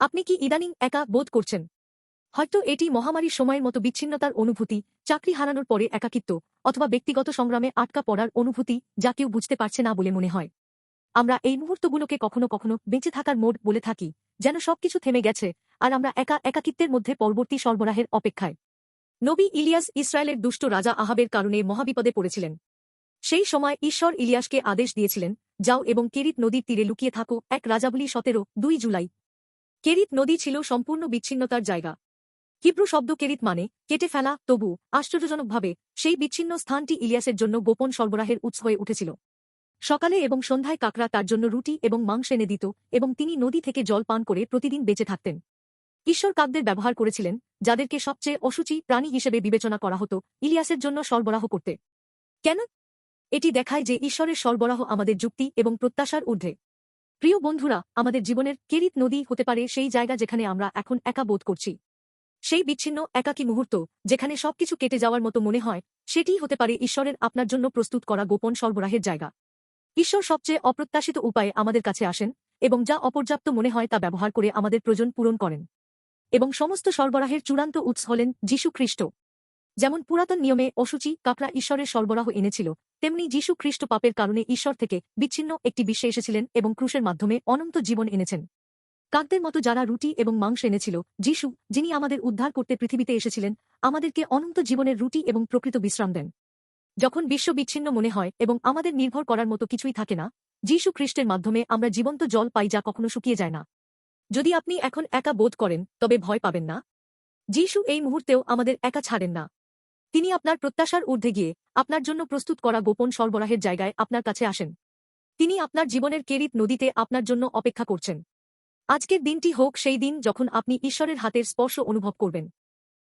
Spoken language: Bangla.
আপনি কি ইদানিং একা বোধ করছেন? হয়তো এটি মহামারীর সময়ের মতো বিচ্ছিন্নতার অনুভূতি, চাকরি হারানোর পরে একাকিত্ব, অথবা ব্যক্তিগত সংগ্রামে আটকা পড়ার অনুভূতি যা কেউ বুঝতে পারছে না বলে মনে হয়। আমরা এই মুহূর্তগুলোকে কখনো কখনো বেঁচে থাকার মোড বলে থাকি, যেন সবকিছু থেমে গেছে, আর আমরা একা একাকিত্বের মধ্যে পরবর্তী সরবরাহের অপেক্ষায়। নবী ইলিয়াস ইসরায়েলের দুষ্ট রাজা আহাবের কারণে মহাবিপদে পড়েছিলেন। সেই সময় ঈশ্বর ইলিয়াসকে আদেশ দিয়েছিলেন, যাও এবং কেরিত নদীর তীরে লুকিয়ে থাকো, এক রাজাবলী সতেরো, দুই জুলাই কেরিত নদী ছিল সম্পূর্ণ বিচ্ছিন্নতার জায়গা। হিব্রু শব্দ কেরিত মানে কেটে ফেলা তবু আশ্চর্যজনকভাবে সেই বিচ্ছিন্ন স্থানটি ইলিয়াসের জন্য গোপন সরবরাহের উৎস হয়ে উঠেছিল। সকালে এবং সন্ধ্যায় কাকরা তার জন্য রুটি এবং মাংস এনে দিত এবং তিনি নদী থেকে জল পান করে প্রতিদিন বেঁচে থাকতেন। ঈশ্বর কাকদের ব্যবহার করেছিলেন, যাদেরকে সবচেয়ে অসুচি প্রাণী হিসেবে বিবেচনা করা হতো ইলিয়াসের জন্য সরবরাহ করতে। কেন? এটি দেখায় যে ঈশ্বরের সরবরাহ আমাদের যুক্তি এবং প্রত্যাশার ঊর্ধ্বে। প্রিয় বন্ধুরা, আমাদের জীবনের কেরিত নদী হতে পারে সেই জায়গা যেখানে আমরা এখন একা বোধ করছি। সেই বিচ্ছিন্ন, একাকী মুহূর্ত যেখানে সবকিছু কেটে যাওয়ার মতো মনে হয়, সেটিই হতে পারে ঈশ্বরের আপনার জন্য প্রস্তুত করা গোপন সরবরাহের জায়গা। ঈশ্বর সবচেয়ে অপ্রত্যাশিত উপায়ে আমাদের কাছে আসেন এবং যা অপর্যাপ্ত মনে হয় তা ব্যবহার করে আমাদের প্রয়োজন পূরণ করেন। এবং সমস্ত সরবরাহের চূড়ান্ত উৎস হলেন যীশু খ্রিস্ট যেমন পুরাতন নিয়মে অসুচি কাকরা ঈশ্বরের সরবরাহ এনেছিল, তেমনি যীশু খ্রিস্ট পাপের কারণে ঈশ্বর থেকে বিচ্ছিন্ন একটি বিশ্বে এসেছিলেন এবং ক্রুশের মাধ্যমে অনন্ত জীবন এনেছেন। কাকদের মতো যারা রুটি এবং মাংস এনেছিল, যীশু, যিনি আমাদের উদ্ধার করতে পৃথিবীতে এসেছিলেন, আমাদেরকে অনন্ত জীবনের রুটি এবং প্রকৃত বিশ্রাম দেন। যখন বিশ্ব বিচ্ছিন্ন মনে হয় এবং আমাদের নির্ভর করার মতো কিছুই থাকে না, যীশু খ্রিস্টের মাধ্যমে আমরা জীবন্ত জল পাই যা কখনো শুকিয়ে যায় না। যদি আপনি এখন একা বোধ করেন, তবে ভয় পাবেন না। যীশু এই মুহূর্তেও আমাদের একা ছাড়েন না। তিনি আপনার প্রত্যাশার ঊর্ধ্বে গিয়ে আপনার জন্য প্রস্তুত করা গোপন সরবরাহের জায়গায় আপনার কাছে আসেন। তিনি আপনার জীবনের কেরিত নদীতে আপনার জন্য অপেক্ষা করছেন। আজকের দিনটি হোক সেই দিন যখন আপনি ঈশ্বরের হাতের স্পর্শ অনুভব করবেন।